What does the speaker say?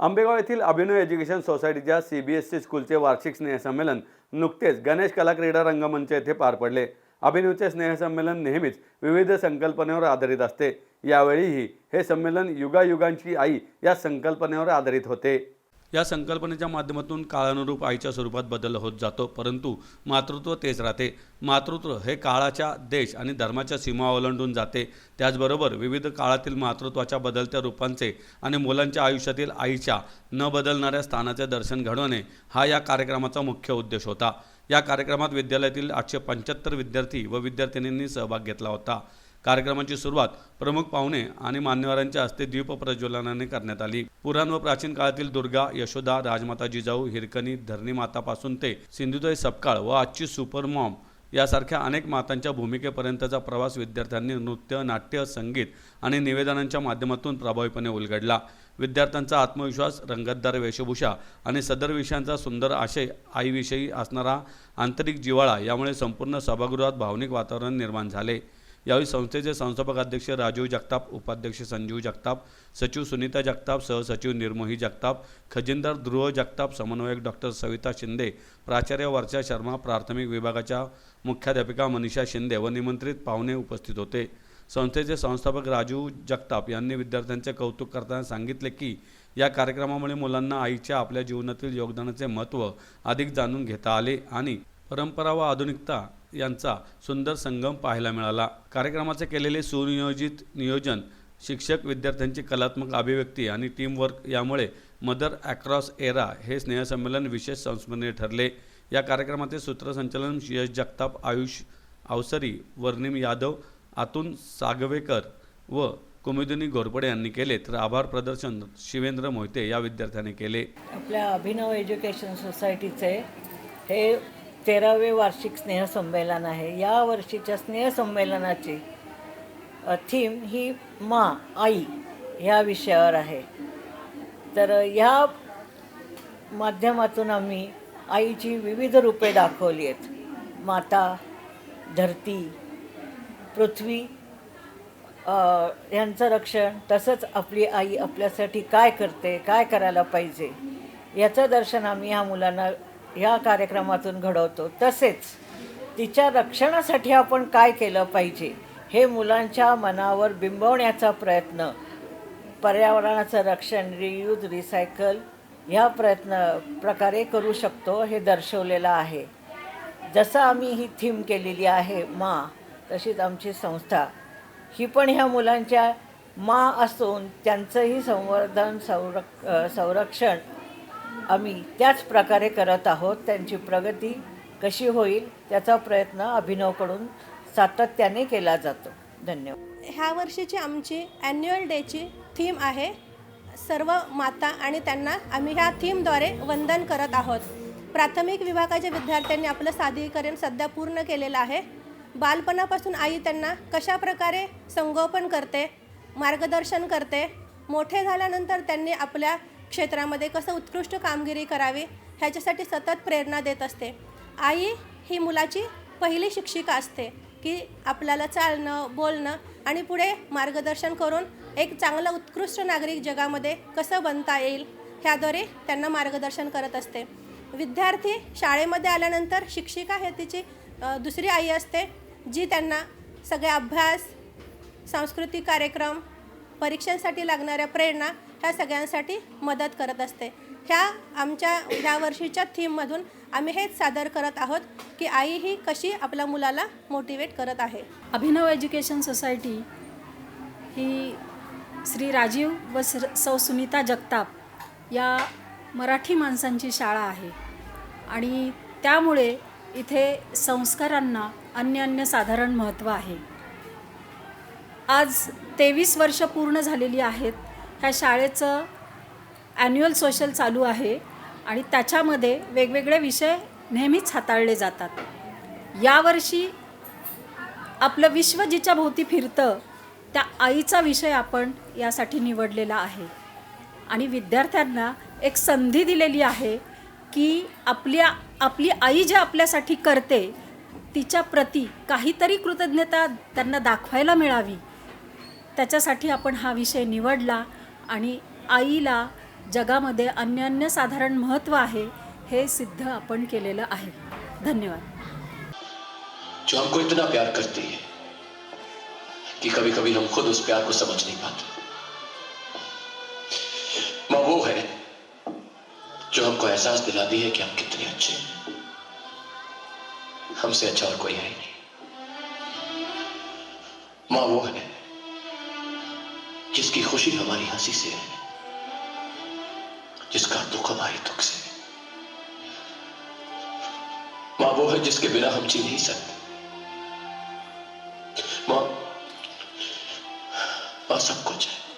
आंबेगाव येथील अभिनव एज्युकेशन सोसायटीच्या C B S C स्कूलचे वार्षिक स्नेहसंमेलन नुकतेच गणेश कला क्रीडा रंगमंच येथे पार पडले. अभिनवचे स्नेहसंमेलन नेहमीच विविध संकल्पनेवर आधारित असते. यावेळीही हे संमेलन युगायुगांची आई या संकल्पनेवर आधारित होते. या संकल्पनेच्या माध्यमातून काळानुरूप आईच्या स्वरूपात बदल होत जातो परंतु मातृत्व तेच राहते. मातृत्व हे काळाच्या देश आणि धर्माच्या सीमा ओलांडून जाते. त्याचबरोबर विविध काळातील मातृत्वाच्या बदलत्या रूपांचे आणि मुलांच्या आयुष्यातील आईच्या न बदलणाऱ्या स्थानाचे दर्शन घडवणे हा या कार्यक्रमाचा मुख्य उद्देश होता. या कार्यक्रमात विद्यालयातील आठशे पंच्याहत्तर विद्यार्थी व विद्यार्थिनींनी सहभाग घेतला होता. कार्यक्रमाची सुरुवात प्रमुख पाहुणे आणि मान्यवरांच्या हस्ते द्वीप प्रज्वलनाने करण्यात आली. पुराण व प्राचीन काळातील दुर्गा यशोदा राजमाता जिजाऊ हिरकणी धरणी मातापासून ते सिंधुदय सपकाळ व आजची सुपर मॉम यासारख्या अनेक मातांच्या भूमिकेपर्यंतचा प्रवास विद्यार्थ्यांनी नृत्य नाट्य संगीत आणि निवेदनांच्या माध्यमातून प्रभावीपणे उलगडला. विद्यार्थ्यांचा आत्मविश्वास रंगतदार वेशभूषा आणि सदर विषयांचा सुंदर आशय आईविषयी असणारा आंतरिक जिव्हाळा यामुळे संपूर्ण सभागृहात भावनिक वातावरण निर्माण झाले. यावेळी संस्थेचे संस्थापक अध्यक्ष राजीव जगताप उपाध्यक्ष संजीव जगताप सचिव सुनीता जगताप सहसचिव निर्मोही जगताप खजिनदार ध्रुव जगताप समन्वयक डॉक्टर सविता शिंदे प्राचार्य वर्षा शर्मा प्राथमिक विभागाच्या मुख्याध्यापिका मनीषा शिंदे व निमंत्रित पाहुणे उपस्थित होते. संस्थेचे संस्थापक राजू जगताप यांनी विद्यार्थ्यांचे कौतुक करताना सांगितले की या कार्यक्रमामुळे मुलांना आईच्या आपल्या जीवनातील योगदानाचे महत्त्व अधिक जाणून घेता आले आणि परंपरा व आधुनिकता यांचा सुंदर संगम पाहायला मिळाला. कार्यक्रमाचे केलेले सुनियोजित नियोजन शिक्षक विद्यार्थ्यांची कलात्मक अभिव्यक्ती आणि टीमवर्क यामुळे मदर अक्रॉस एरा हे स्नेहसंमेलन विशेष संस्मरणीय ठरले. या कार्यक्रमाचे सूत्रसंचालन यश जगताप आयुष अवसरी वर्णिम यादव आतून सागवेकर व कुमुदिनी घोरपडे यांनी केले. तर आभार प्रदर्शन शिवेंद्र मोहिते या विद्यार्थ्याने केले. आपल्या अभिनव एज्युकेशन सोसायटीचे हे तेरावे वार्षिक स्नेहसंमेलन आहे. या वर्षीच्या स्नेहसंमेलनाची थीम ही मा आई ह्या विषयावर आहे. तर ह्या माध्यमातून आम्ही आईची विविध रूपे दाखवली आहेत. माता धरती पृथ्वी यांचं रक्षण तसंच आपली आई आपल्यासाठी काय करते काय करायला पाहिजे याचं दर्शन आम्ही ह्या मुलांना ह्या कार्यक्रमातून घडवतो. तसेच तिच्या रक्षणासाठी आपण काय केलं पाहिजे हे मुलांच्या मनावर बिंबवण्याचा प्रयत्न पर्यावरणाचं रक्षण रियूज रिसायकल ह्या प्रयत्न प्रकारे करू शकतो हे दर्शवलेलं आहे. जसं आम्ही ही थीम केलेली आहे मा तशीच आमची संस्था. ही पण ह्या मुलांच्या मा असून त्यांचंही संवर्धन संरक संरक्षण आम्ही त्याच प्रकारे करत आहोत. त्यांची प्रगती कशी होईल त्याचा प्रयत्न अभिनवकडून सातत्याने केला जातो. धन्यवाद. ह्या वर्षीची आमची ॲन्युअल डेची थीम आहे सर्व माता आणि त्यांना आम्ही ह्या थीमद्वारे वंदन करत आहोत. प्राथमिक विभागाच्या विद्यार्थ्यांनी आपलं सादरीकरण सध्या पूर्ण केलेलं आहे. बालपणापासून आई त्यांना कशा प्रकारे संगोपन करते मार्गदर्शन करते मोठे झाल्यानंतर त्यांनी आपल्या क्षेत्रामध्ये कसं उत्कृष्ट कामगिरी करावी ह्याच्यासाठी सतत प्रेरणा देत असते. आई ही मुलाची पहिली शिक्षिका असते की आपल्याला चालणं बोलणं आणि पुढे मार्गदर्शन करून एक चांगलं उत्कृष्ट नागरिक जगामध्ये कसं बनता येईल ह्याद्वारे त्यांना मार्गदर्शन करत असते. विद्यार्थी शाळेमध्ये आल्यानंतर शिक्षिका हे तिची दुसरी आई असते जी त्यांना सगळे अभ्यास सांस्कृतिक कार्यक्रम परीक्षांसाठी लागणाऱ्या प्रेरणा ह्या सगळ्यांसाठी मदत करत असते. ह्या आमच्या ह्या वर्षीच्या थीममधून आम्ही हेच सादर करत आहोत की आई ही कशी आपल्या मुलाला मोटिवेट करत आहे. अभिनव एज्युकेशन सोसायटी ही श्री राजीव व सर सौ सुनीता जगताप या मराठी माणसांची शाळा आहे. आणि त्यामुळे इथे संस्कारांना अन्य अन्य साधारण महत्त्व आहे. आज तेवीस वर्ष पूर्ण झालेली आहेत. ह्या शाळेचं ॲन्युअल सोशल चालू आहे आणि त्याच्यामध्ये वेगवेगळे विषय नेहमीच हाताळले जातात. यावर्षी आपलं विश्व जिच्या भोवती फिरतं त्या आईचा विषय आपण यासाठी निवडलेला आहे. आणि विद्यार्थ्यांना एक संधी दिलेली आहे की आपल्या आपली आई जे आपल्यासाठी करते तिच्या प्रती काहीतरी कृतज्ञता त्यांना दाखवायला मिळावी. त्याच्यासाठी आपण हा विषय निवडला आणि आईला जगामध्ये अन्यान्य साधारण महत्त्व आहे हे सिद्ध आपण केलेलं आहे. धन्यवाद. जो हमको इतना प्यार करती है कि कभी कभी हम खुद उस प्यार को समझ नहीं पाते। मां वो है जो हमको एहसास दिलाती है कि हम कितने अच्छे हैं। हमसे अच्छा और कोई है ही नहीं। मां वो है जिसकी खुशी हमारी हँसी से है, जिसका दुख हमारी दुख से माँ वो है जिसके बिना हम जी नहीं सकते। माँ माँ सब कुछ है।